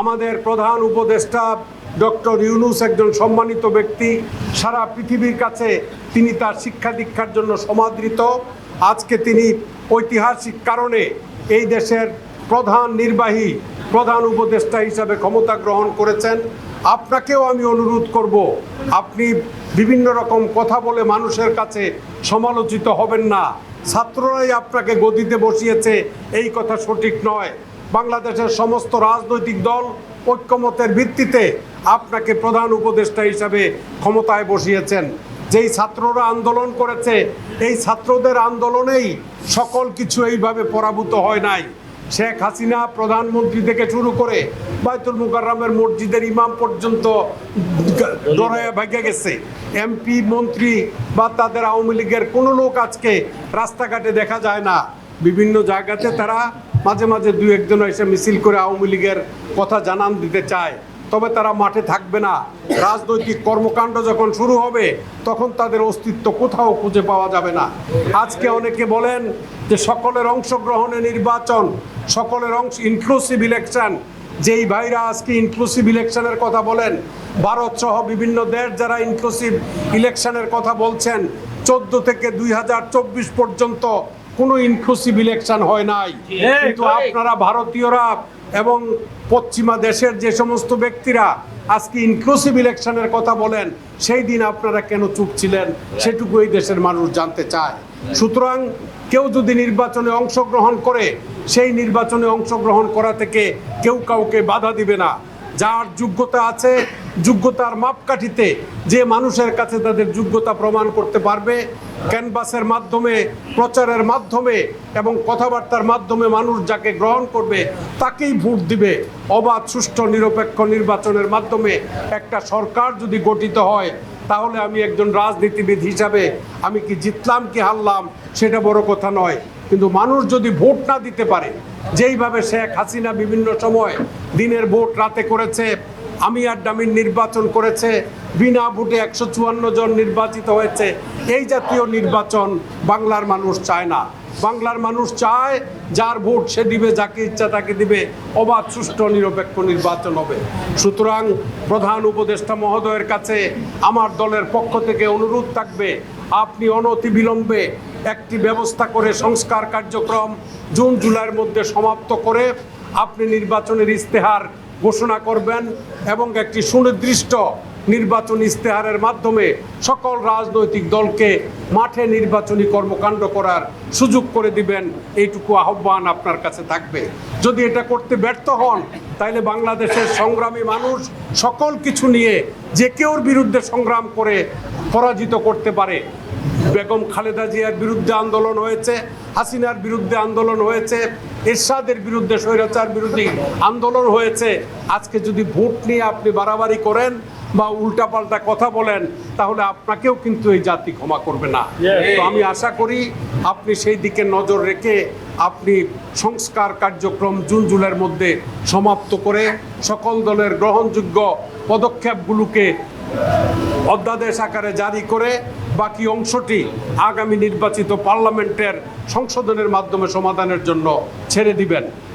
আমাদের প্রধান উপদেষ্টা ডক্টর ইউনুস একজন সম্মানিত ব্যক্তি। সারা পৃথিবীর কাছে তিনি তার শিক্ষা দীক্ষার জন্য সমাদৃত। আজকে তিনি ঐতিহাসিক কারণে এই দেশের প্রধান নির্বাহী, প্রধান উপদেষ্টা হিসাবে ক্ষমতা গ্রহণ করেছেন। আপনাকেও আমি অনুরোধ করব, আপনি বিভিন্ন রকম কথা বলে মানুষের কাছে সমালোচিত হবেন না। ছাত্ররাই আপনাকে গদিতে বসিয়েছে, এই কথা সঠিক নয়। বাংলাদেশের সমস্ত রাজনৈতিক দল ঐক্যমতের ভিত্তিতে আপনাকে প্রধান উপদেষ্টা হিসাবে ক্ষমতায় বসিয়েছেন। যেই ছাত্ররা আন্দোলন করেছে, এই ছাত্রদের আন্দোলনেই সকল কিছু এইভাবে পরাভূত হয় নাই। শেখ হাসিনা প্রধানমন্ত্রী থেকে শুরু করে বাইতুল মুকাররমের মসজিদের ইমাম পর্যন্ত ডরাইয়া ভাগে গেছে। এমপি, মন্ত্রী বা তাদের আওয়ামী লীগের কোনো লোক আজকে রাস্তাঘাটে দেখা যায় না। বিভিন্ন জায়গাতে তারা মাঝে মাঝে দু একজন এসে মিছিল করে আওয়ামী লীগের কথা জানান দিতে চায়। তবে তারা মাঠে থাকবে না। রাজনৈতিক কর্মকাণ্ড যখন শুরু হবে, তখন তাদের অস্তিত্ব কোথাও খুঁজে পাওয়া যাবে না। আজকে অনেকে বলেন যে সকলের অংশগ্রহণে নির্বাচন, সকলের অংশ ইনক্লুসিভ ইলেকশন যেই ভাইরা আজকে ইনক্লুসিভ ইলেকশনের কথা বলেন, ভারত সহ বিভিন্ন দেশ যারা ইনক্লুসিভ ইলেকশনের কথা বলছেন, চোদ্দ থেকে দুই হাজার চব্বিশ পর্যন্ত কোনো ইনক্লুসিভ ইলেকশন হয় নাই। কিন্তু আপনারা ভারতীয়রা এবং পশ্চিমা দেশের যে সমস্ত ব্যক্তিরা আজকে ইনক্লুসিভ ইলেকশনের কথা বলেন সেই দিন আপনারা কেন চুপ ছিলেন? সেটুকু এই দেশের মানুষ জানতে চায়। সুতরাং কেউ যদি নির্বাচনে অংশগ্রহণ করে সেই নির্বাচনে অংশগ্রহণ করা থেকে কেউ কাউকে বাধা দিবে না। যার যোগ্যতা আছে যোগ্যতার মাপকাঠিতে যে মানুষের কাছে তাদের যোগ্যতা প্রমাণ করতে পারবে, ক্যানভাসের মাধ্যমে, প্রচারের মাধ্যমে এবং কথাবার্তার মাধ্যমে মানুষ যাকে গ্রহণ করবে, তাকেই ভোট দিবে। অবাধ, সুষ্ঠু, নিরপেক্ষ নির্বাচনের মাধ্যমে একটা সরকার যদি গঠিত হয়, তাহলে আমি একজন রাজনীতিবিদ হিসাবে আমি কি জিতলাম কি হারলাম, সেটা বড় কথা নয়। কিন্তু মানুষ যদি ভোট না দিতে পারে, যেইভাবে শেখ হাসিনা বিভিন্ন সময় দিনের ভোট রাতে করেছে আমি আর ডামিন নির্বাচন করেছে, বিনা ভোটে একশো চুয়ান্ন জন নির্বাচিত হয়েছে। এই জাতীয় নির্বাচন বাংলার মানুষ চায় না। বাংলার মানুষ চায়, যার ভোট সে দিবে, যাকে ইচ্ছা তাকে দিবে। অবাধ, সুষ্ঠু, নিরপেক্ষ নির্বাচন হবে। সুতরাং প্রধান উপদেষ্টা মহোদয়ের কাছে আমার দলের পক্ষ থেকে অনুরোধ থাকবে, আপনি অনতি বিলম্বে একটি ব্যবস্থা করে সংস্কার কার্যক্রম জুন, জুলাইয়ের মধ্যে সমাপ্ত করে আপনি নির্বাচনের ইস্তেহার ঘোষণা করবেন এবং একটি সুনির্দিষ্ট নির্বাচন ইস্তেহারের মাধ্যমে সকল রাজনৈতিক দলকে মাঠে নির্বাচনী কর্মকাণ্ড করার সুযোগ করে দিবেন। এইটুকু আহ্বান আপনার কাছে থাকবে। যদি এটা করতে ব্যর্থ হন তাহলে বাংলাদেশের সংগ্রামী মানুষ সকল কিছু নিয়ে যে কেউর বিরুদ্ধে সংগ্রাম করে পরাজিত করতে পারে। বেগম খালেদা জিয়ার বিরুদ্ধে আন্দোলন হয়েছে, হাসিনার বিরুদ্ধে আন্দোলন হয়েছে এরশাদের বিরুদ্ধে স্বৈরাচার বিরোধী আন্দোলন হয়েছে। আজকে যদি ভোট নিয়ে আপনি বাড়াবাড়ি করেন বা উল্টাপাল্টা কথা বলেন তাহলে আপনাকেও কিন্তু এই জাতি ক্ষমা করবে না। তো আমি আশা করি আপনি সেই দিকে নজর রেখে আপনি সংস্কার কার্যক্রম জুন জুলাইয়ের মধ্যে সমাপ্ত করে সকল দলের গ্রহণযোগ্য পদক্ষেপগুলোকে অধ্যাদেশ আকারে জারি করে বাকি অংশটি আগামী নির্বাচিত পার্লামেন্টের সংশোধনের মাধ্যমে সমাধানের জন্য ছেড়ে দিবেন।